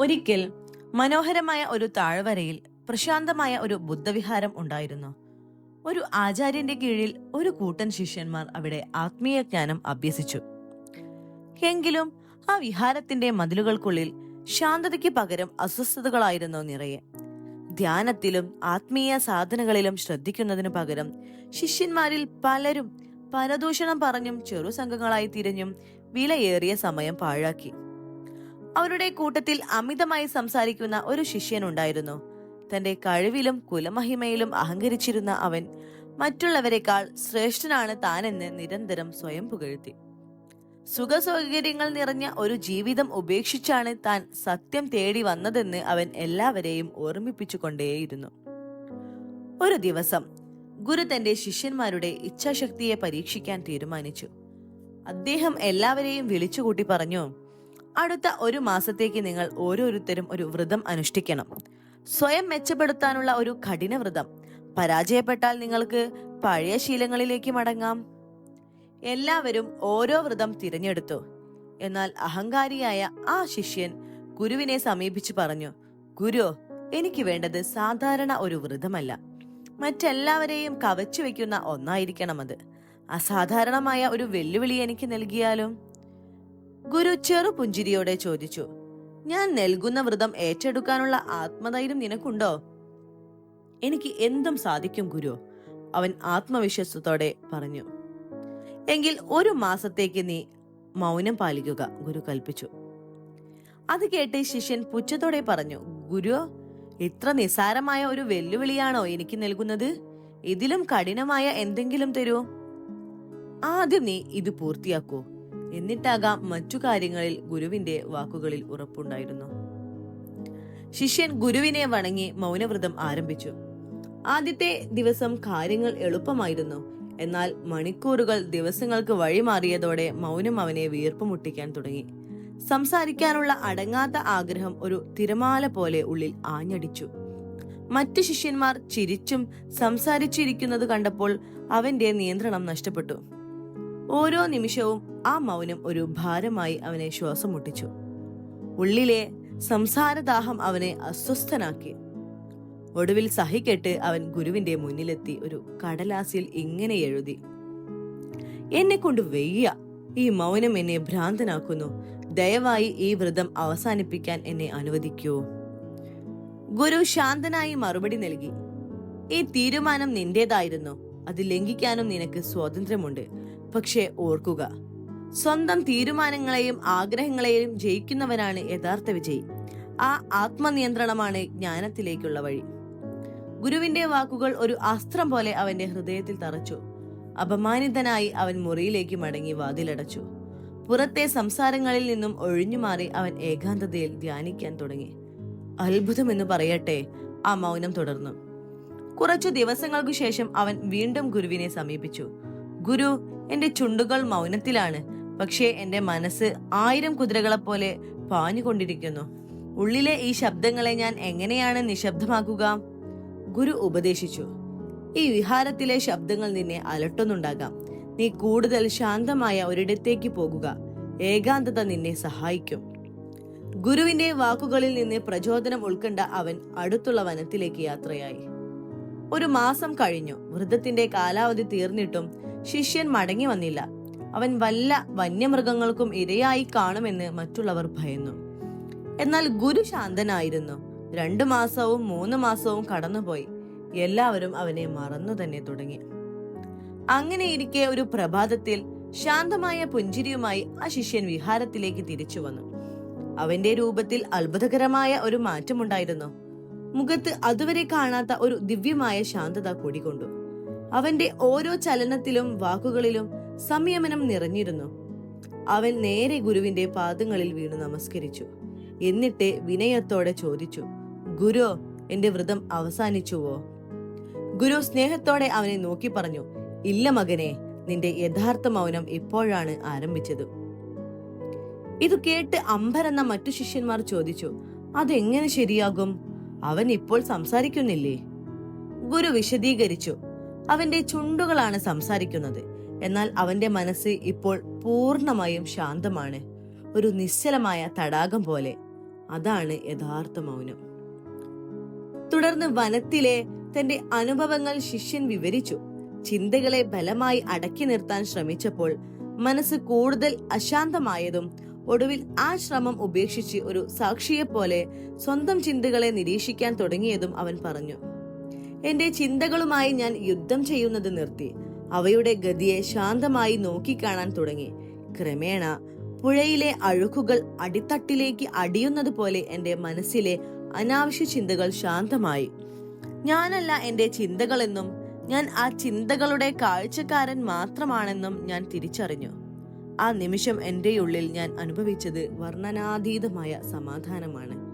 ഒരിക്കൽ മനോഹരമായ ഒരു താഴ്വരയിൽ പ്രശാന്തമായ ഒരു ബുദ്ധവിഹാരം ഉണ്ടായിരുന്നു. ഒരു ആചാര്യന്റെ കീഴിൽ ഒരു കൂട്ടൻ ശിഷ്യന്മാർ അവിടെ ആത്മീയ ജ്ഞാനം അഭ്യസിച്ചു. എങ്കിലും ആ വിഹാരത്തിന്റെ മതിലുകൾക്കുള്ളിൽ ശാന്തതയ്ക്ക് പകരം അസ്വസ്ഥതകളായിരുന്നു നിറയെ. ധ്യാനത്തിലും ആത്മീയ സാധനകളിലും ശ്രദ്ധിക്കുന്നതിനു പകരം ശിഷ്യന്മാരിൽ പലരും പരദൂഷണം പറഞ്ഞും ചെറു സംഘങ്ങളായി തിരിഞ്ഞും വിലയേറിയ സമയം പാഴാക്കി. അവരുടെ കൂട്ടത്തിൽ അമിതമായി സംസാരിക്കുന്ന ഒരു ശിഷ്യനുണ്ടായിരുന്നു. തന്റെ കഴിവിലും കുലമഹിമയിലും അഹങ്കരിച്ചിരുന്ന അവൻ മറ്റുള്ളവരെക്കാൾ ശ്രേഷ്ഠനാണ് താനെന്ന് നിരന്തരം സ്വയം പുകഴ്ത്തി. സുഖസൗകര്യങ്ങൾ നിറഞ്ഞ ഒരു ജീവിതം ഉപേക്ഷിച്ചാണ് താൻ സത്യം തേടി വന്നതെന്ന് അവൻ എല്ലാവരെയും ഓർമ്മിപ്പിച്ചുകൊണ്ടേയിരുന്നു. ഒരു ദിവസം ഗുരു തന്റെ ശിഷ്യന്മാരുടെ ഇച്ഛാശക്തിയെ പരീക്ഷിക്കാൻ തീരുമാനിച്ചു. അദ്ദേഹം എല്ലാവരെയും വിളിച്ചുകൂട്ടി പറഞ്ഞു അടുത്ത ഒരു മാസത്തേക്ക് നിങ്ങൾ ഓരോരുത്തരും ഒരു വ്രതം അനുഷ്ഠിക്കണം. സ്വയം മെച്ചപ്പെടുത്താനുള്ള ഒരു കഠിന വ്രതം. പരാജയപ്പെട്ടാൽ നിങ്ങൾക്ക് പഴയ ശീലങ്ങളിലേക്ക് മടങ്ങാം. എല്ലാവരും ഓരോ വ്രതം തിരഞ്ഞെടുത്തു. എന്നാൽ അഹങ്കാരിയായ ആ ശിഷ്യൻ ഗുരുവിനെ സമീപിച്ചു പറഞ്ഞു ഗുരു എനിക്ക് വേണ്ടത് സാധാരണ ഒരു വ്രതമല്ല. മറ്റെല്ലാവരെയും കവച്ചു വെക്കുന്ന ഒന്നായിരിക്കണം അത്. അസാധാരണമായ ഒരു വെല്ലുവിളി എനിക്ക് നൽകിയാലും ഗുരു ചെറുപുഞ്ചിരിയോടെ ചോദിച്ചു ഞാൻ നൽകുന്ന വ്രതം ഏറ്റെടുക്കാനുള്ള ആത്മധൈര്യം നിനക്കുണ്ടോ? എനിക്ക് എന്തും സാധിക്കും ഗുരു അവൻ ആത്മവിശ്വാസത്തോടെ പറഞ്ഞു. എങ്കിൽ ഒരു മാസത്തേക്ക് നീ മൗനം പാലിക്കുക ഗുരു കൽപ്പിച്ചു. അത് കേട്ട് ശിഷ്യൻ പുച്ഛത്തോടെ പറഞ്ഞു ഗുരു ഇത്ര നിസാരമായ ഒരു വെല്ലുവിളിയാണോ എനിക്ക് നൽകുന്നത്? ഇതിലും കഠിനമായ എന്തെങ്കിലും തരൂ. ആദ്യം നീ ഇത് പൂർത്തിയാക്കൂ. എന്നിട്ടാകാം മറ്റു കാര്യങ്ങളിൽ ഗുരുവിന്റെ വാക്കുകളിൽ ഉറപ്പുണ്ടായിരുന്നു. ശിഷ്യൻ ഗുരുവിനെ വണങ്ങി മൗനവ്രതം ആരംഭിച്ചു. ആദ്യത്തെ ദിവസം കാര്യങ്ങൾ എളുപ്പമായിരുന്നു. എന്നാൽ മണിക്കൂറുകൾ ദിവസങ്ങൾക്ക് വഴിമാറിയതോടെ മൗനം അവനെ വീർപ്പ് മുട്ടിക്കാൻ തുടങ്ങി. സംസാരിക്കാനുള്ള അടങ്ങാത്ത ആഗ്രഹം ഒരു തിരമാല പോലെ ഉള്ളിൽ ആഞ്ഞടിച്ചു. മറ്റു ശിഷ്യന്മാർ ചിരിച്ചും സംസാരിച്ചിരിക്കുന്നത് കണ്ടപ്പോൾ അവന്റെ നിയന്ത്രണം നഷ്ടപ്പെട്ടു. ഓരോ നിമിഷവും ആ മൗനം ഒരു ഭാരമായി അവനെ ശ്വാസം മുട്ടിച്ചു ഉള്ളിലെ സംസാരദാഹം അവനെ അസ്വസ്ഥനാക്കി. ഒടുവിൽ സഹിക്കെട്ട് അവൻ ഗുരുവിന്റെ മുന്നിലെത്തി ഒരു കടലാസിൽ ഇങ്ങനെ എഴുതി. എന്നെ കൊണ്ട് വെയ്യ. ഈ മൗനം എന്നെ ഭ്രാന്തനാക്കുന്നു. ദയവായി ഈ വ്രതം അവസാനിപ്പിക്കാൻ എന്നെ അനുവദിക്കൂ. ഗുരു ശാന്തനായി മറുപടി നൽകി. ഈ തീരുമാനം നിന്റേതായിരുന്നു. അത് ലംഘിക്കാനും നിനക്ക് സ്വാതന്ത്ര്യമുണ്ട്. പക്ഷേ ഓർക്കുക സ്വന്തം തീരുമാനങ്ങളെയും ആഗ്രഹങ്ങളെയും ജയിക്കുന്നവനാണ് യഥാർത്ഥ വിജയി. ആ ആത്മനിയന്ത്രണമാണ് ജ്ഞാനത്തിലേക്കുള്ള വഴി. ഗുരുവിന്റെ വാക്കുകൾ ഒരു അസ്ത്രം പോലെ അവന്റെ ഹൃദയത്തിൽ തറച്ചു. അപമാനിതനായി അവൻ മുറിയിലേക്ക് മടങ്ങി വാതിലടച്ചു. പുറത്തെ സംസാരങ്ങളിൽ നിന്നും ഒഴിഞ്ഞുമാറി അവൻ ഏകാന്തതയിൽ ധ്യാനിക്കാൻ തുടങ്ങി. അത്ഭുതം എന്ന് പറയട്ടെ ആ മൗനം തുടർന്നു. കുറച്ചു ദിവസങ്ങൾക്കു ശേഷം അവൻ വീണ്ടും ഗുരുവിനെ സമീപിച്ചു. ഗുരു എന്റെ ചുണ്ടുകൾ മൗനത്തിലാണ്. പക്ഷേ എന്റെ മനസ്സ് ആയിരം കുതിരകളെ പോലെ പാഞ്ഞുകൊണ്ടിരിക്കുന്നു. ഉള്ളിലെ ഈ ശബ്ദങ്ങളെ ഞാൻ എങ്ങനെയാണ് നിശബ്ദമാക്കുക? ഗുരു ഉപദേശിച്ചു. ഈ വിഹാരത്തിലെ ശബ്ദങ്ങൾ നിന്നെ അലട്ടുന്നുണ്ടാകാം. നീ കൂടുതൽ ശാന്തമായ ഒരിടത്തേക്ക് പോകുക. ഏകാന്തത നിന്നെ സഹായിക്കും. ഗുരുവിന്റെ വാക്കുകളിൽ നിന്ന് പ്രചോദനം ഉൾക്കൊണ്ട അവൻ അടുത്തുള്ള വനത്തിലേക്ക് യാത്രയായി. ഒരു മാസം കഴിഞ്ഞു. വൃദ്ധത്തിന്റെ കാലാവധി തീർന്നിട്ടും ശിഷ്യൻ മടങ്ങി വന്നില്ല. അവൻ വല്ല വന്യമൃഗങ്ങൾക്കും ഇരയായി കാണുമെന്ന് മറ്റുള്ളവർ ഭയന്നു. എന്നാൽ ഗുരു ശാന്തനായിരുന്നു. രണ്ടു മാസവും മൂന്ന് മാസവും കടന്നുപോയി. എല്ലാവരും അവനെ മറന്നു തന്നെ തുടങ്ങി. അങ്ങനെയിരിക്കെ ഒരു പ്രഭാതത്തിൽ ശാന്തമായ പുഞ്ചിരിയുമായി ആ ശിഷ്യൻ വിഹാരത്തിലേക്ക് തിരിച്ചു വന്നു. അവന്റെ രൂപത്തിൽ അത്ഭുതകരമായ ഒരു മാറ്റമുണ്ടായിരുന്നു. മുഖത്ത് അതുവരെ കാണാത്ത ഒരു ദിവ്യമായ ശാന്തത കൂടിക്കൊണ്ടു. അവന്റെ ഓരോ ചലനത്തിലും വാക്കുകളിലും സംയമനം നിറഞ്ഞിരുന്നു. അവൻ നേരെ ഗുരുവിന്റെ പാദങ്ങളിൽ വീണു നമസ്കരിച്ചു. എന്നിട്ട് വിനയത്തോടെ ചോദിച്ചു ഗുരു എന്റെ വ്രതം അവസാനിച്ചുവോ? ഗുരു സ്നേഹത്തോടെ അവനെ നോക്കി പറഞ്ഞു ഇല്ല മകനെ നിന്റെ യഥാർത്ഥ മൗനം ഇപ്പോഴാണ് ആരംഭിച്ചത്. ഇത് കേട്ട് അംബരെന്ന മറ്റു ശിഷ്യന്മാർ ചോദിച്ചു അതെങ്ങനെ ശരിയാകും? അവൻ ഇപ്പോൾ സംസാരിക്കുന്നില്ലേ? ഗുരു വിശദീകരിച്ചു അവന്റെ ചുണ്ടുകളാണ് സംസാരിക്കുന്നത്. എന്നാൽ അവന്റെ മനസ്സ് ഇപ്പോൾ പൂർണമായും ശാന്തമാണ്. ഒരു നിശ്ചലമായ തടാകം പോലെ. അതാണ് യഥാർത്ഥ മൗനം. തുടർന്ന് വനത്തിലെ തന്റെ അനുഭവങ്ങൾ ശിഷ്യൻ വിവരിച്ചു. ചിന്തകളെ ബലമായി അടക്കി നിർത്താൻ ശ്രമിച്ചപ്പോൾ മനസ്സ് കൂടുതൽ അശാന്തമായതും ഒടുവിൽ ആ ശ്രമം ഉപേക്ഷിച്ച് ഒരു സാക്ഷിയെ പോലെ സ്വന്തം ചിന്തകളെ നിരീക്ഷിക്കാൻ തുടങ്ങിയതും അവൻ പറഞ്ഞു. എന്റെ ചിന്തകളുമായി ഞാൻ യുദ്ധം ചെയ്യുന്നത് നിർത്തി. അവയുടെ ഗതിയെ ശാന്തമായി നോക്കിക്കാണാൻ തുടങ്ങി. ക്രമേണ പുഴയിലെ അഴുക്കുകൾ അടിത്തട്ടിലേക്ക് അടിയുന്നത് പോലെ എന്റെ മനസ്സിലെ അനാവശ്യ ചിന്തകൾ ശാന്തമായി. ഞാനല്ല എന്റെ ചിന്തകളെന്നും ഞാൻ ആ ചിന്തകളുടെ കാഴ്ചക്കാരൻ മാത്രമാണെന്നും ഞാൻ തിരിച്ചറിഞ്ഞു. ആ നിമിഷം എന്റെ ഉള്ളിൽ ഞാൻ അനുഭവിച്ചത് വർണനാതീതമായ സമാധാനമാണ്.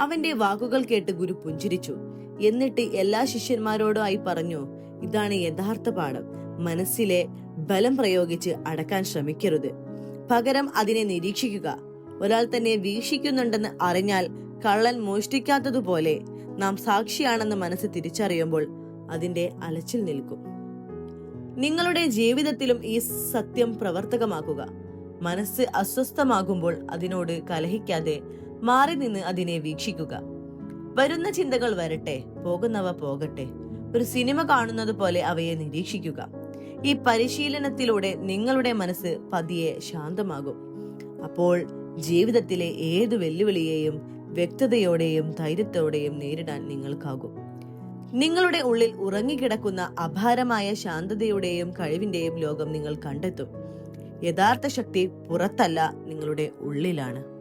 അവന്റെ വാക്കുകൾ കേട്ട് ഗുരു പുഞ്ചിരിച്ചു. എന്നിട്ട് എല്ലാ ശിഷ്യന്മാരോടും ആയി പറഞ്ഞു ഇതാണ് യഥാർത്ഥ പാഠം. മനസ്സിലെ ബലം പ്രയോഗിച്ച് അടക്കാൻ ശ്രമിക്കരുത്. പകരം അതിനെ നിരീക്ഷിക്കുക. ഒരാൾ തന്നെ വീക്ഷിക്കുന്നുണ്ടെന്ന് അറിഞ്ഞാൽ കള്ളൻ മോഷ്ടിക്കാത്തതുപോലെ നാം സാക്ഷിയാണെന്ന് മനസ്സ് തിരിച്ചറിയുമ്പോൾ അതിന്റെ അലച്ചിൽ നിൽക്കും. നിങ്ങളുടെ ജീവിതത്തിലും ഈ സത്യം പ്രവർത്തകമാക്കുക. മനസ്സ് അസ്വസ്ഥമാകുമ്പോൾ അതിനോട് കലഹിക്കാതെ മാറി നിന്ന് അതിനെ വീക്ഷിക്കുക. വരുന്ന ചിന്തകൾ വരട്ടെ പോകുന്നവ പോകട്ടെ. ഒരു സിനിമ കാണുന്നത് പോലെ അവയെ നിരീക്ഷിക്കുക. ഈ പരിശീലനത്തിലൂടെ നിങ്ങളുടെ മനസ്സ് പതിയെ ശാന്തമാകും. അപ്പോൾ ജീവിതത്തിലെ ഏത് വെല്ലുവിളിയെയും വ്യക്തതയോടെയും ധൈര്യത്തോടെയും നേരിടാൻ നിങ്ങൾക്കാകും. നിങ്ങളുടെ ഉള്ളിൽ ഉറങ്ങിക്കിടക്കുന്ന അപാരമായ ശാന്തതയുടെയും കഴിവിന്റെയും ലോകം നിങ്ങൾ കണ്ടെത്തും. യഥാർത്ഥ ശക്തി പുറത്തല്ല നിങ്ങളുടെ ഉള്ളിലാണ്.